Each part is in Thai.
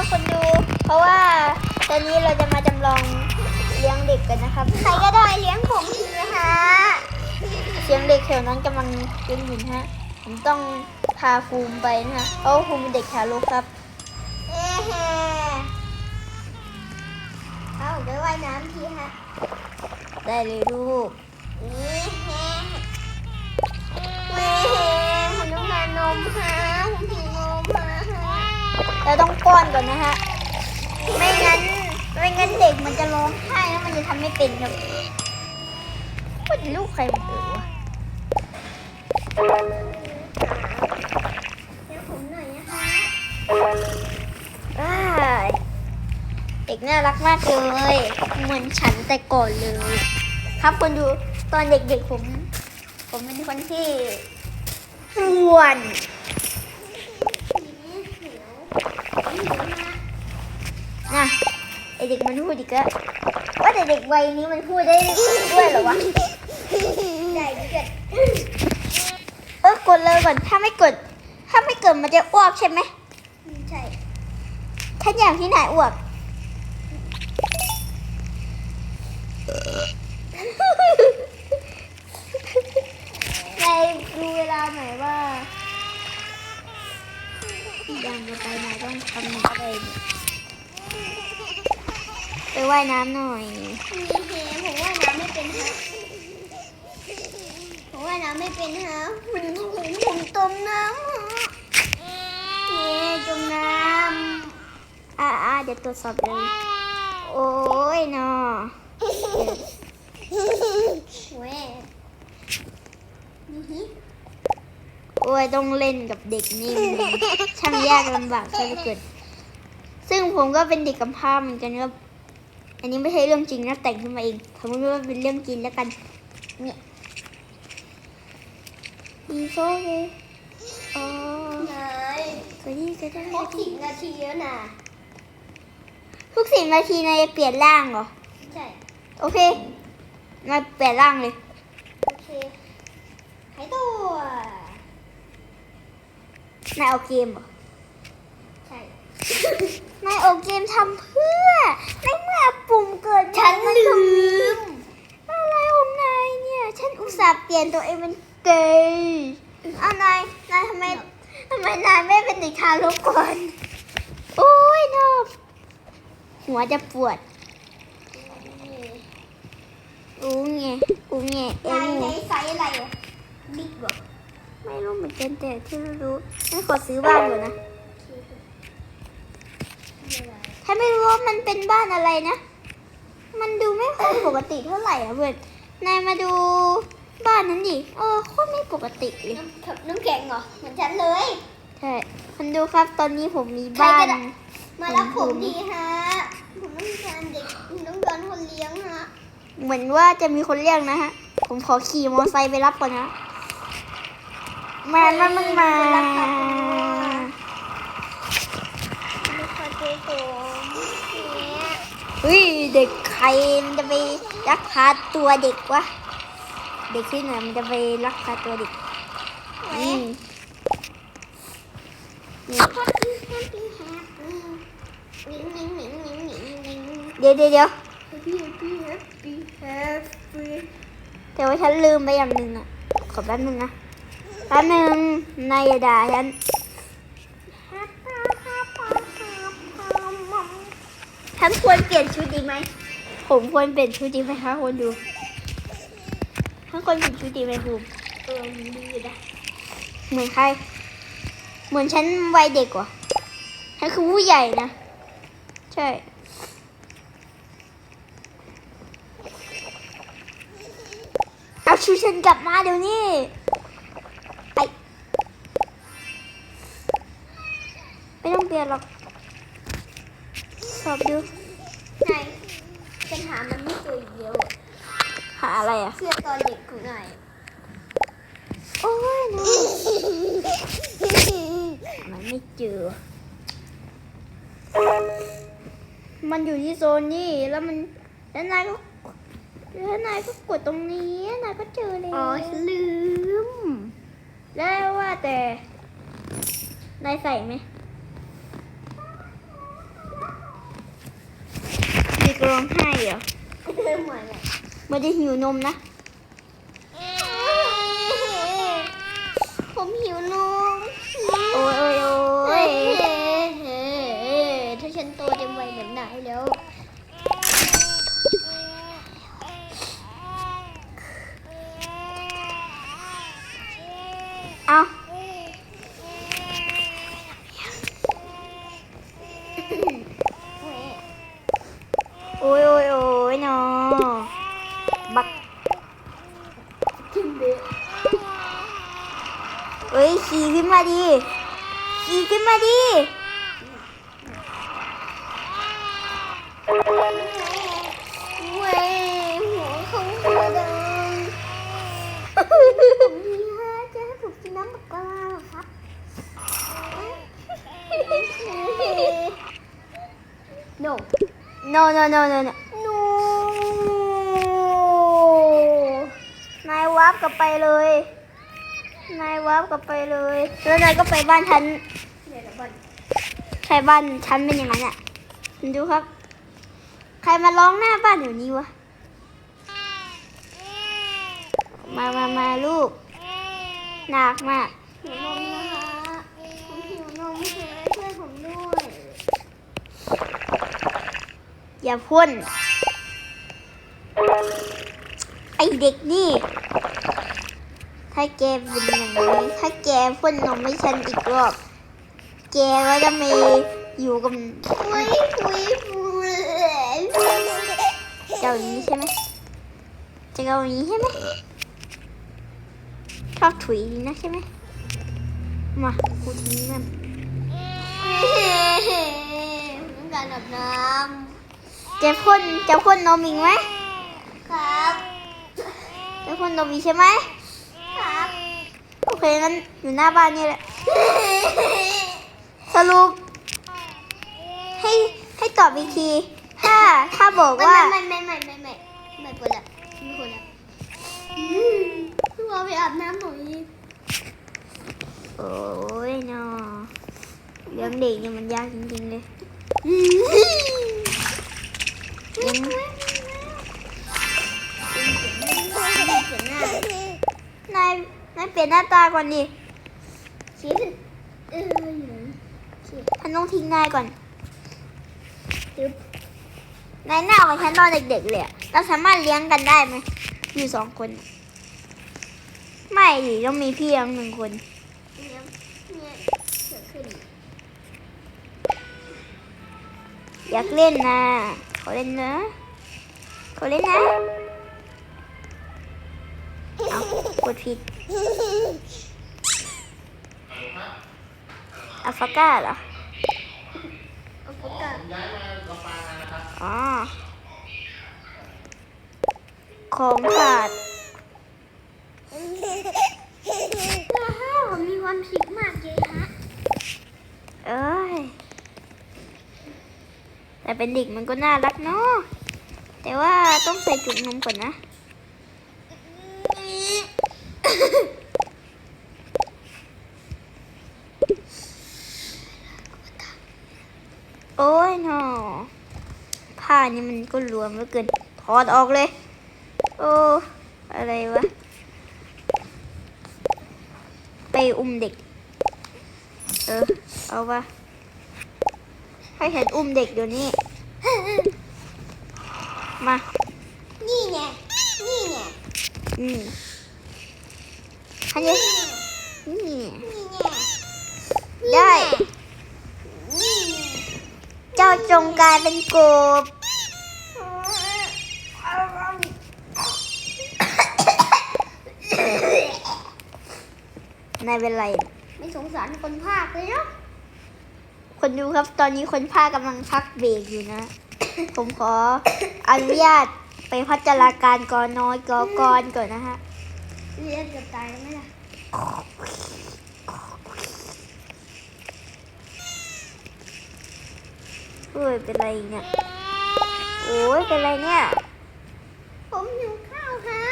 ครับคนดู เพราะว่าตอนนี้เราจะมาจำลองเลี้ยงเด็กกันนะครับ ใครก็ได้เลี้ยงผมทีนะฮะเสียงเด็กแถวนั้นกำลังเล่นอยู่นะฮะ ผมต้องพาภูมิไปนะฮะเพราะว่าภูมิเป็นเด็กทารกครับ เอ๊ะเอาผมไปว่ายน้ำทีฮะ ได้เลยลูกเเราต้องป้อนก่อนนะฮะ ไม่งั้น ไม่งั้นเด็กมันจะร้องไห้แล้วมันจะทำไม่เป็นครับว่าแต่ลูกใครมันเออวะเดี๋ยวผมหน่อยนะคะอ้ายเด็กน่ารักมากเลย เหมือนฉันแต่ก่อนเลย ครับคนดูตอนเด็กๆผม ผมเป็นคนที่อ้วน นะไอเด็กมันพูดอีกแล้วว่าแต่เด็กวัยนี้มันพูดได้ด้วยเหรอวะได้เกิดเออกดเลยก่อนถ้าไม่กด ถ้าไม่กดมันจะอ้วกใช่ไหมใช่ฉันอยากที่ไหนอ้วก ในดูเวลาหน่อยว่ายังจะไปไหนต้องทำอะไรเนี่ยไป ว่ายน้ำหน่อย มีเฮผมว่าน้ำไม่เป็นฮะผมว่าน้ำไม่เป็นฮะมันผมผมต้มน้ำฮะเย้จมน้ำอ่าอ่าเดี๋ยวตรวจสอบเลย โอ้ยเนอเว้ยนี่ฮิโอ้ยต้องเล่นกับเด็กนี่มันช่างยากลำบากซะเหลือเกินซึ่งผมก็เป็นเด็กกำพร้าเหมือนกันครับ อันนี้ไม่ใช่เรื่องจริงนะแต่งขึ้นมาเองสมมติว่าเป็นเรื่องจริงแล้วกัน เนี่ยอีโซเกอ๋อนายก็ดีก็ได้ครบสิบนาทีแล้วนะทุกสิบนาทีนายจะเปลี่ยนร่างเหรอ ใช่ โอเคนายเปลี่ยนร่างเลย โอเคหายตัวนายเอาเกมเหรอใช่ นายเอาเกมทำเพื่อในเมื่อปุ่มเกิดฉันลืมอะไรของนายเนี่ย ฉันอุตส่าห์เปลี่ยนตัวเองเป็นเกย์อ้าวนายนายทำไมทำไมนายไม่เป็นเด็กทารกก่อนโอ้ยนอบหัวจะปวดอู้เงอู้เงเอ็นายมในไซส์อะไรอะบิ๊กบอกไม่รู้เหมือนกันแต่ที่รู้ไม่ขอซื้อบ้านก่อนนะ ถ้าไม่รู้ว่ามันเป็นบ้านอะไรนะ มันดูไม่ค่อยปกติเท่าไหร่อะเพื่อนนายมาดูบ้านนั้นดิเออโคตรไม่ปกติเลยน้ำน้ำแข็งเหรอเหมือนฉันเลยใช่คุณดูครับตอนนี้ผมมีบ้าใครนก็ได้มารับผมดีฮะผมต้องการเด็กต้องการคนเลี้ยงฮะเหมือนว่าจะมีคนเรียกนะฮะ ผมขอขี่มอเตอร์ไซค์ไปรับก่อนนะมามามามาไม่ขอเจอผมเนี่ย เฮ้ยเด็กใครมันจะไปลักพาตัวเด็กวะเด็กที่ไหนมันจะไปลักพาตัวเด็กอืมนี่แฮปปี้แฮปปี้แฮปปี้วิ่งวิ่งวิ่งวิ่งวิ่งวิ่งเดี๋ยวเดี๋ยวเดี๋ยวแฮปปี้แฮปปี้แฮปปี้แฮปปี้แต่ว่าฉันลืมไปอย่างหนึ่งอะขอแป๊บนึงนะแป๊บนึงนายอย่าด่าฉัน ฉันควรเปลี่ยนชุดดีไหม ผมควรเปลี่ยนชุดดีไหมคะคนดูฉันควรเปลี่ยนชุดดีไหมภูมิเออดีนะเหมือนใคร เหมือนฉันวัยเด็กกว่าฉันคือผู้ใหญ่นะ ใช่เอาชูฉันกลับมาเดี๋ยวนี้ไอไม่ต้องเปลี่ยนหรอก สอบดูนายปัญหามันไม่เจออีกเยอะหาอะไรอะเสื้อตอนเด็กของนายโอ้ยนะมันไม่เจอ มันอยู่ที่โซนนี่แล้วมันแล้วนายก็แล้วนายก็กดตรงนี้นายก็เจอเลยอ๋อฉันลืม แล้วว่าแต่นายใส่ไหม ร้องไห้เหรอเหมือนอะมันจะหิวนมนะ ผมหิวนม โอ้ยโอ้ยโอ้ เฮ้ ย ยถ้าฉันโตเต็มวัยเหมือนนายแล้ว เอาโอ้ยโอ้ยโอ้ยเนาะบัก ขึ้นเบะ เอ้ยขี่ขึ้นมาดิขี่ขึ้นมาดิเว้ยหัวของหัวดังผมมีฮะจะให้ผมกินน้ำปลาปลาเหรอครับ no no no no no no no นายวับกลับไปเลย นายวับกลับไปเลย แล้วนายก็ไปบ้านฉันเดี๋ยวเดี๋ยวก่อนใช่บ้านฉันเป็นอย่างนั้นอะดูครับ ใครมาร้องหน้าบ้านเดี๋ยวนี้วะ มามามาลูก หนักมากหิวนมนะคะผมหิวนมค่ะช่วยผมด้วย อย่าพ่นไอเด็กนี่ ถ้าแกเป็นอย่างนี้ถ้าแกพ่นนมให้ฉันอีกรอบ แกก็จะไม่อยู่กับปุยปุยปุยเจ้าอย่างนี้ใช่ไหมจะเอาอย่างนี้ใช่ไหมชอบถุยดีนะใช่ไหมมากูทิ้งมันผมต้องการอาบน้ำจะพ่นจะพ่นนมอีกไหมครับจะพ่นนมอีกใช่ไหม เคงั้นอยู่หน้าบ้านนี่แหละ สรุป ให้ให้ตอบอีกที ถ้าถ้าบอกว่า ไม่ไม่ไม่ไม่ไม่ไม่ไม่ควรละไม่ควรละพี่วอไปอาบน้ำหน่อยโอ้ยเนาะเลี้ยงเด็กเนี่ยมันยากจริงๆเลยเลี้ยงนาย นายเปลี่ยนหน้าตาก่อนดิชี้ขึ้นเอออยู่ไหนชี้ฉันต้องทิ้งนายก่อนจึ๊บนายหน้าเหมือนฉันตอนเด็กๆเลยอะเราสามารถเลี้ยงกันได้ไหมอยู่สองคนอะไม่ดิต้องมีพี่เลี้ยงหนึ่งคนเนี่ยเนี่ยเกิดขึ้นอยากเล่นนะขอเล่นนะขอเล่นนะ ดผิดอัลฟาก้าเหรอเอาโฟกัสอ๋อของขาดว้าวมีความสุขมากเลยฮะ เอ้ย แต่เป็นเด็กมันก็น่ารักเนาะ แต่ว่าต้องใส่จุกนมก่อนนะ โอ้ยเนาะผ้านี่มันก็รวมเหลือเกินถอดออกเลย โอ้อะไรวะ ไปอุ้มเด็ก เออ เอาวะให้ฉันอุ้มเด็กเดี๋ยวนี้ มา นี่ไง นี่ไง อืม ฮันนี่นี่นี่ไงได้นี่ไงเจ้าจงกลายเป็นกบนายเป็นไร ไม่สงสารคนภาคเลยเนาะคนดูครับตอนนี้คนภาคกำลังพักเบรกอยู่นะ ผมขออนุญาตไปพัฒนาการกอน้อยกอกรก่อนนะฮะ เรียนเกือบตายแล้วไหมล่ะเฮ้ยเป็นไรอีกเนี่ย โอ้ยเป็นไรเนี่ย ผมหิวข้าวฮะ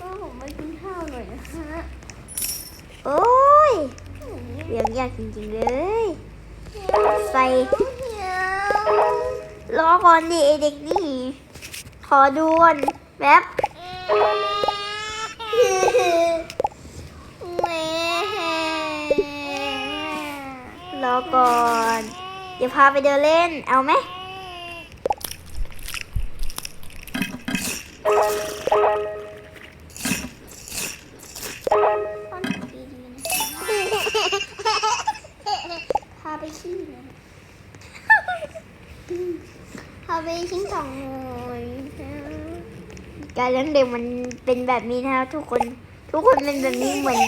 พ่อผมไปกินข้าวหน่อยนะฮะ โอ้ยเลี้ยงยากจริงๆเลย ใส่เฮียรอก่อนดิไอเด็กนี่ ขอดูก่อนแป๊บแหม่รอก่อน เดี๋ยวพาไปเดินเล่น เอาไหม การเลี้ยงเด็กมันเป็นแบบนี้นะครับทุกคน ทุกคนเป็นแบบนี้เหมือน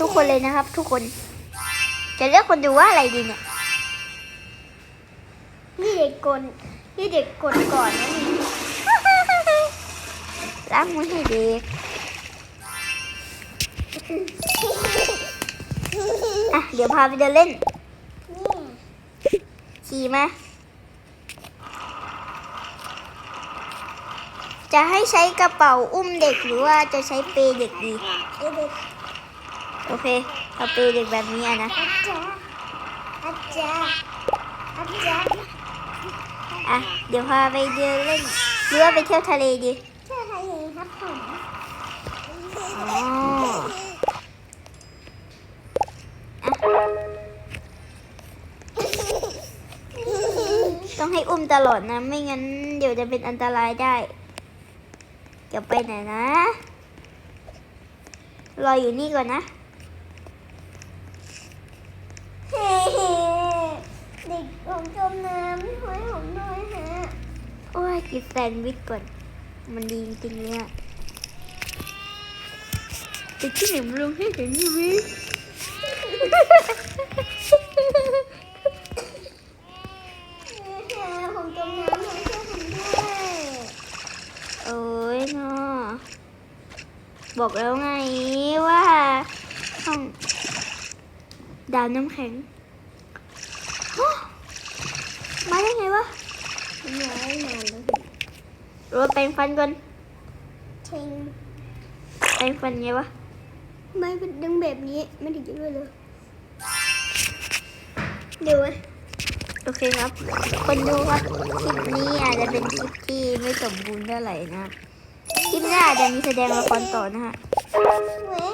ทุกคนเลยนะครับ ทุกคน จะเลือกคนดูว่าอะไรดีเนี่ยนี่เด็กกดนี่เด็กกดก่อนนะนี่ล้างมือให้เด็กอะเดี๋ยวพาไปเดินเล่นนี่ขี่มา จะให้ใช้กระเป๋าอุ้มเด็กหรือว่าจะใช้เปย์เด็กดีเด็กโอเคเอาเปย์เด็กแบบนี้อะนะอาจารย์อาจารย์อาจารย์อะเดี๋ยวพาไปเดินเล่นหรือว่าไปเที่ยวทะเลดีเชื่อใครเองครับผมอ๋ออะต้องให้อุ้มตลอดนะ ไม่งั้นเดี๋ยวจะเป็นอันตรายได้ เดี๋ยวไปไหนนะ รออยู่นี่ก่อนนะเฮ้เด็กผมจมน้ำช่วยผมหน่อยฮะ โอ้ยกินแซนด์วิชก่อน มันดีจริงๆเลยอะจะที่หนึ่งลงให้เห็นอยู่วิผมจมน้ำช่วยผมด้วย โอ้ยเนาะบอกแล้วไงว่าห้องดาวน้ำแข็งฮะมาได้ไงวะผมย้ายนานแล้วรถแปรงฟันก่อนเชิงแปรงฟันไงวะ ไม่เป็นดึงแบบนี้ไม่ถึงจะด้วยเลยดูไหมโอเคครับ คนดูครับคลิปนี้อาจจะเป็นคลิปที่ไม่สมบูรณ์เท่าไหร่นะครับ คลิปหน้าอาจจะมีแสดงละครต่อนะฮะแหวะ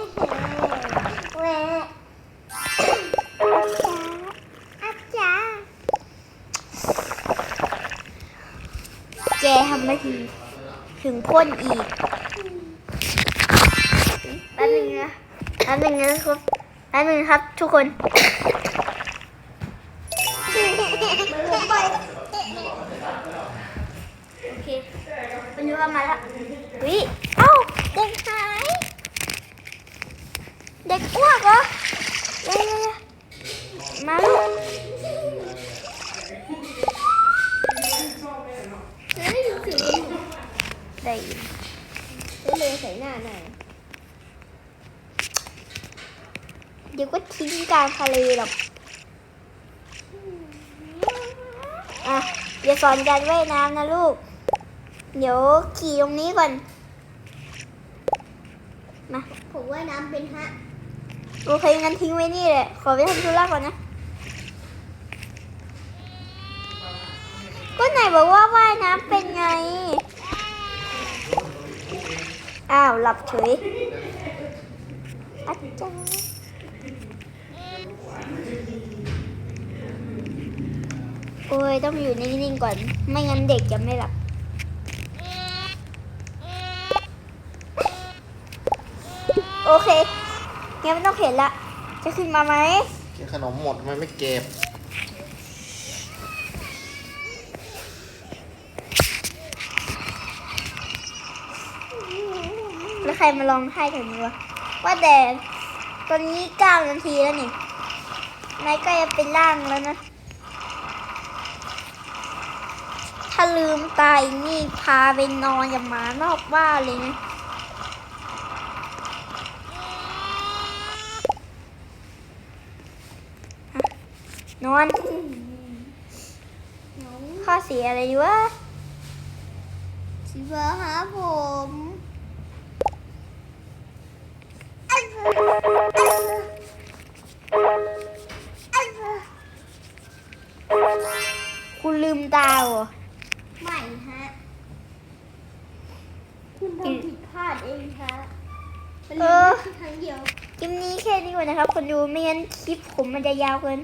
แหวะอาจารย์แกทำไม่ถึงถึงพ่นอีกแป๊บนึงนะแป๊บนึงนะครับแป๊บนึงครับทุกคนโอเคเป็นยูมาแล้ว วิเอ้าเด็กหาย เด็กอ้วกเหรอเร็วๆมาลูกแล้วได้ยินเสียงได้ยินแล้วเลยใส่หน้าหน่อยเดี๋ยวก็ทิ้งกลางทะเลหรอกอะอย่าสอนการว่ายน้ำนะลูก เดี๋ยวขี่ตรงนี้ก่อน มา ผมว่ายน้ำเป็นฮะ โอเคงั้นทิ้งไว้นี่แหละ ขอไปทำธุระก่อนนะ ก็ไหนบอกว่าว่ายน้ำเป็นไง อ้าว หลับเฉยอาจารย์โอ้ย ต้องอยู่นิ่งๆก่อน ไม่งั้นเด็กจะไม่หลับ โอเคงั้นไม่ต้องเห็นละ จะขึ้นมาไหมกินขนมหมดทำไมไม่เก็บ แล้วใครมาลองให้แถวนี้วะว่าแต่ตอนนี้เก้านาทีแล้วนี่นายก็จะเป็นร่างแล้วนะ ถ้าลืมตายนี่พาไปนอนกับหมานอกบ้านเลยนะอะ นอนข้อเสียอะไรดีวะสิว่าหาผมคุณลืมคุณดาวเหรอไม่ฮะ คุณทำผิดพลาดเองฮะเป็นเรื่องแค่ครั้งเดียว คลิปนี้แค่นี้ก่อนนะครับ คนดูไม่งั้นคลิปผมมันจะยาวเกิน